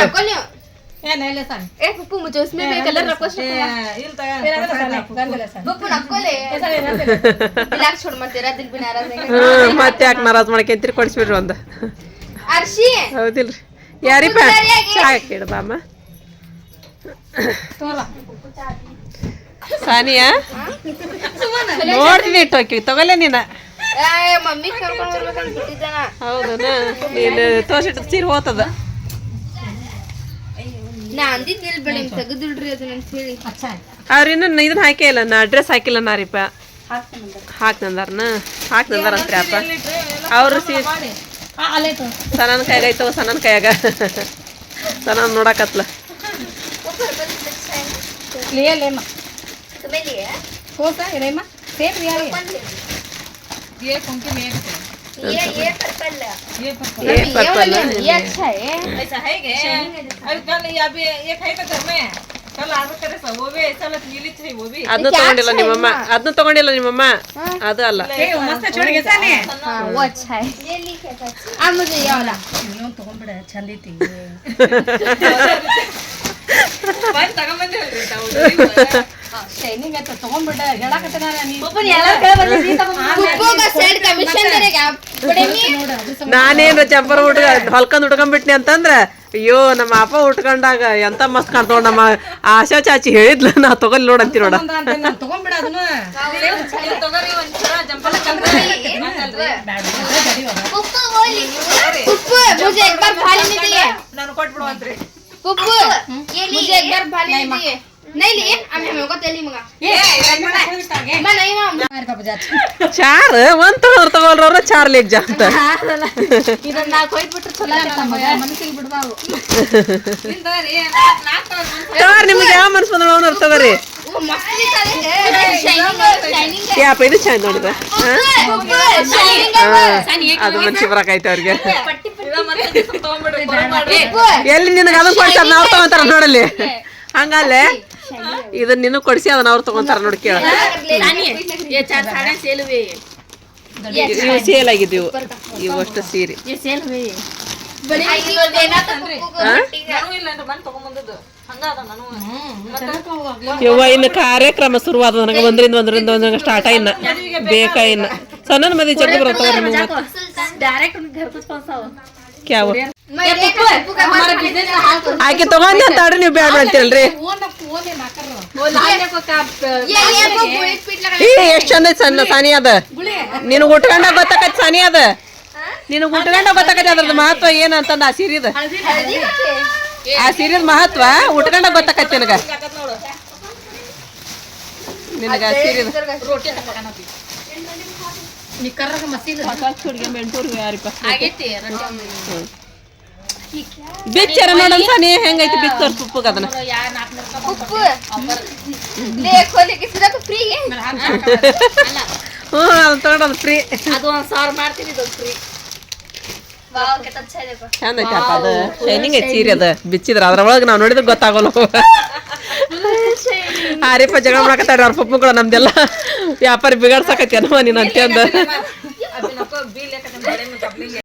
ಮತ್ತೆ [LAUGHS] ಯಾಕೆ ನಾರಾಜ್ ಮಾಡ್ಕೊಂತೀರಿ? ಕೊಡ್ಸ್ಬಿಡ್ರಿ ಒಂದ್. ಹೌದಿಲ್ರಿ. ಯಾರಿಪ್ಪ ಚಾ ಇಡ್ಬಾಮ್ಮ ಸಾನಿಯಾ? ನೋಡ್ತೀನಿ ಟೋಕಿ ತಗೊಲೆ ನೀನ. ಹೌದನಾ? ನೀನು ತೋರ್ಸಿಟ್ಟು ಸೀರೆ ಹೋತದ. ಅವ್ರಿನ್ನ ಇದನ್ನ ಹಾಕೇ ಇಲ್ಲ ನಾ ಅಡ್ರೆಸ್ ಹಾಕಿಲ್ಲ ನಾರಿಪ್ಪ. ಹಾಕ್ನಂದಾರನ? ಹಾಕ್ನಂದಾರ ಅಂತ್ರಿ ಅಪ್ಪ ಅವ್ರು ಸೀರೆ ಸನನ್ ಕೈಯಾಗ ಐತವ ಸನನ್ ಕೈಯಾಗ ಸನನ್ ನೋಡಕತ್ಲ ऊपर बस अच्छा है ಲಿಯೇ ಲೇಮ तुम्हें लिए ಹೋಸ ರೇಮ ಸೇಮ್ ರಿಯಾಲಿ ये कुंकी में एक है। ये ये पर्पल ये पर ಏ ಪರ್ಪಲ್ ये अच्छा है ऐसा है क्या अभी कल ये अभी एक है तो घर में कल ಅದನ್ನ ತಗೊಂಡಿಲ್ಲ ನಿಮ್ಮಮ್ಮ. ಅದನ್ನ ತಗೊಂಡಿಲ್ಲ ನಿಮ್ಮಮ್ಮ. ಅದು ಅಲ್ಲ. ತಗೊಂಡ್ಬಿಡ ಚಂದ [LAUGHS] तक बंद ಶೈನಿಂಗ್ ಆಯ್ತು ತೊಗೊಂಡ್ಬಿಡ ಹೇಳಕತ್ತ ನೀ कुप्पो का सेट कमीशन करेगा बड़े में ನೋಡು ಅದು ಸಮ ನಾನೇನು ಚಂಪರ್ ಉಟ್ಕ ಹೊಲ್ಕೊಂಡ್ ಉಟ್ಕೊಂಡ್ಬಿಟ್ನಿ ಅಂತಂದ್ರ ಅಯ್ಯೋ ನಮ್ಮ ಅಪ್ಪ ಉಟ್ಕೊಂಡಾಗ ಎಂತ ಮಸ್ತ್ ಕಾಣ್ತಾವ ನಮ್ಮ ಆಶಾ ಚಾಚಿ ಹೇಳಿದ್ಲ ನಾ ತಗೊಲ್ ನೋಡಂತಿ ನೋಡ ಅಂತ ಅಂತ ನಾನು ತೊಗೊಂಡ್ಬಿಡ ಅದನ್ನು तगरी ಒಂಥರ ಜಂಪಲ कुप्पो वो लिखे कुप्पो मुझे एक बार भाली नहीं ಚಾರ್ ಒಂದ್ ತಗೊಂಡ್ರ ತಗೊಳ್ರ ಚಾರ್ ಲೇಕ್ ಜಾಸ್ತ ನಿಮ್ಗೆ ಯಾವ ಮನ್ಸ್ ಬಂದ್ರು ಅವ್ನ ತಗೋರಿ ಯಾಪ ಇದು ಅದು ಮನ್ಸಿ ಬರಕೈತೆ ಅವ್ರಿಗೆ ಎಲ್ಲಿ ನಿನಗ ಅದನ್ನ ಕೊಡ್ತಾರ ನಾವ್ ತಗೊಂತಾರ ನೋಡಲ್ಲಿ ಹಂಗಲ್ಲೇ ಇದನ್ನ ನಿನ್ನ ಕೊಡಿಸಿ, ಅದನ್ನ ಅವ್ರು ತಗೊಂತಾರ ನೋಡಿ ಕೇಳ. ಸೇಲ್ ಆಗಿದ್ದೀವು ಈ ಅಷ್ಟು ಸೀರೆ. ಇನ್ನು ಕಾರ್ಯಕ್ರಮ ಶುರುವಾದ ನನಗೆ ಒಂದರಿಂದ ಒಂದರಿಂದ ಒಂದರಿಂದ ಸ್ಟಾರ್ಟ ಇನ್ನ. ಬೇಕಾ ಇನ್ನ. ಸಣ್ಣ ಮದಿ ಚಟ್ಟಿ ಬರ್ತವ್ರ ಡೈರೆಕ್ಟ್ ಕ್ಯಾವ ಆಕೆ ತಗೊಂಡ ತಾಡ್ರಿ ನೀವು ಬ್ಯಾಡ ಮಾಡ್ತೀರಲ್ರಿ ಏ ಎಷ್ಟ್ ಚಂದ ಸಣ್ಣ ಸಾನಿ ಅದ. ನಿನ್ ಉಟ್ಕೊಂಡ ಗೊತ್ತಾಕತ್ ಸಾನಿ ಅದ? ನಿನ್ ಉಟ್ಕೊಂಡ ಗೊತ್ತಾಕತಿ ಅದ್ರದ್ದು ಮಹತ್ವ ಏನಂತಂದ ಆ ಸೀರಿದ? ಆ ಸೀರೆ ಮಹತ್ವ ಉಟ್ಕೊಂಡ ಗೊತ್ತಾಕತಿ ನಿನಗ. ನಿನಗ ಸೀರಿದ ನಿಕ್ಕರ್ರಾಗ ಮಸೀಲ್ ಹೊಸ ಬಿಚ್ಚರ ಹೆಂಗೈತಿ ಬಿಚ್ಚ ತೋರ್ಸು ಅದನ್ನ? ಉಪ್ಪು. ಫ್ರೀ ಹ್ಞೂ ಅದು ಫ್ರೀ ಅದು ಒಂದು ಸಾವಿರ ಮಾಡ್ತೀನಿ ಇದು. ಫ್ರೀ ಚಂದ ಐತಿ ಅದು. ಶೈನಿಂಗ್ ಐತಿ ಸೀರೆ ಅದು. ಬಿಚ್ಚಿದ್ರ ಅದ್ರ ನಾವು ನೋಡಿದ್ರೆ ಗೊತ್ತಾಗಲ್ಲ. ಹಾರಿಪ್ಪ ಜಗಳ ಮಾಡಕತ್ತಾರ ಅವ್ರ ಕೂಡ ನಮ್ದೆಲ್ಲ ವ್ಯಾಪಾರ ಬಿಗಾಡ್ಸಕೈತಿ ಅನ್ನೋ ನೀನು ಅಂತ